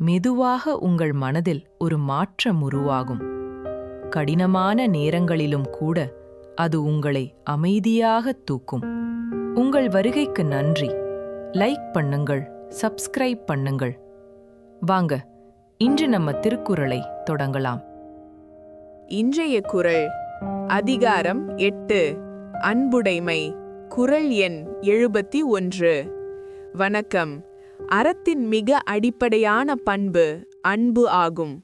மெதுவாக உங்கள் மனதில் ஒரு மாற்றம் உருவாகும். கடினமான நேரங்களிலும் கூட அது உங்களை அமைதியாக தூக்கும். உங்கள் வருகைக்கு நன்றி. லைக் பண்ணுங்கள் சப்ஸ்கிரைப் பண்ணுங்கள். வாங்க இன்று நம்ம திருக்குறளை தொடங்கலாம். இன்றைய குறள் அதிகாரம் எட்டு அன்புடைமை குறள் எண் எழுபத்தி ஒன்று. வணக்கம். அறத்தின் மிக அடிப்படையான பண்பு அன்பு ஆகும்.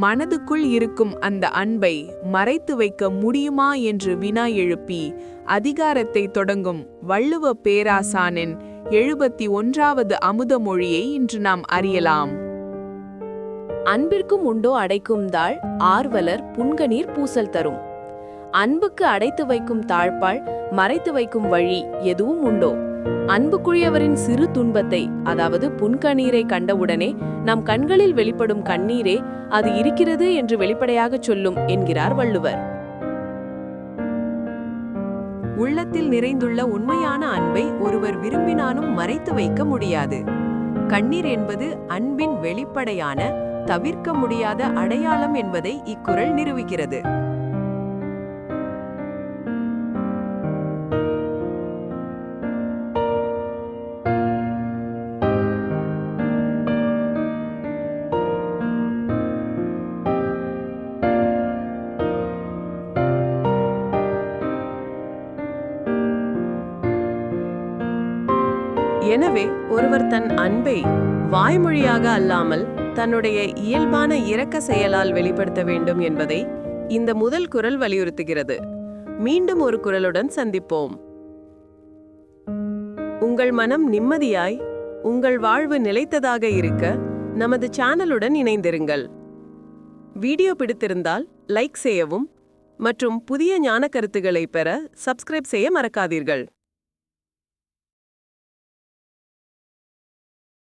மனதுக்குள் இருக்கும் அந்த அன்பை மறைத்து வைக்க முடியுமா என்று வினா எழுப்பி அதிகாரத்தை தொடங்கும் வள்ளுவ பேராசானின் எழுபத்தி ஒன்றாவது அமுத மொழியை இன்று நாம் அறியலாம். அன்பிற்கும் உண்டோ அடைக்கும் தாழ் ஆர்வலர் புன்கநீர் பூசல் தரும். அன்புக்கு அடைத்து வைக்கும் தாழ்பாள் மறைத்து வைக்கும் வழி எதுவும் உண்டோ? அன்புக்குரியவரின் சிறு துன்பத்தை அதாவது புன்கண்ணீரை கண்டவுடனே நம் கண்களில் வெளிப்படும் கண்ணீரே அது இருக்கிறது என்று வெளிப்படையாகச் சொல்லும் என்கிறார் வள்ளுவர். உள்ளத்தில் நிறைந்துள்ள உண்மையான அன்பை ஒருவர் விரும்பினாலும் மறைத்து வைக்க முடியாது. கண்ணீர் என்பது அன்பின் வெளிப்படையான தவிர்க்க முடியாத அடையாளம் என்பதை இக்குறள் நிரூபிக்கிறது. எனவே ஒருவர் தன் அன்பை வாய்மொழியாக அல்லாமல் தன்னுடைய இயல்பான இரக்க செயலால் வெளிப்படுத்த வேண்டும் என்பதை இந்த முதல் குரல் வலியுறுத்துகிறது. மீண்டும் ஒரு குரலுடன் சந்திப்போம். உங்கள் மனம் நிம்மதியாய் உங்கள் வாழ்வு நிலைத்ததாக இருக்க நமது சேனலுடன் இணைந்திருங்கள். வீடியோ பிடித்திருந்தால் லைக் செய்யவும் மற்றும் புதிய ஞான கருத்துக்களை பெற சப்ஸ்கிரைப் செய்ய மறக்காதீர்கள்.